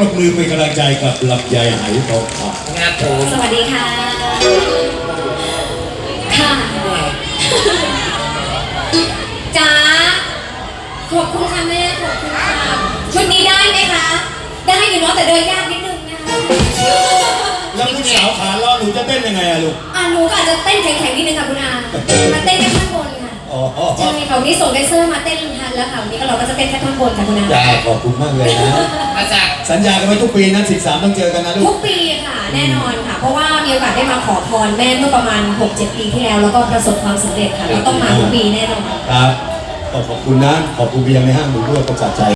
รบมือเป็นกำลังใจกับลำไยไหทองคงานผมสวัสดีค่ะ ค่ะจ๋าขอบคุณค่ะแม่ขอบคุณค่ะชุดนี้ได้ไหมคะ ได้อยู่เนาะแต่เดินยากนิดนึงนะคะำแล้วลูกสาวขาล้อหนูจะเต้นยังไงอะลูกอะหนูก็อาจจะเต้นแข็งๆนิดนึงค่ะคุณอามาเต้นแค่ข้างบนค่ะ อ๋อใช่ค่ะวันนี้ส่งแดนเซอร์มาเต้นทันแล้วค่ะวันนี้ก็เราก็จะเต้นแค่ท่อนบนค่ะคุณอาจ้าขอบคุณมากเลยนะมาจากสัญญากันไว้ทุกปีนะ13ต้องเจอกันนะลูทุกกปีค่ะแน่นอนค่ะ เพราะว่ามีโอกาสได้มาขอพรแม่เมื่อประมาณ 6-7 ปีที่แล้ว แล้วก็ประสบความสำเร็จค่ะเราต้องมาทุกปีแน่นอน ครับก็ขอบคุณนะ ขอบคุณไปยังในห้างหนูด้วยประจักษ์ใจ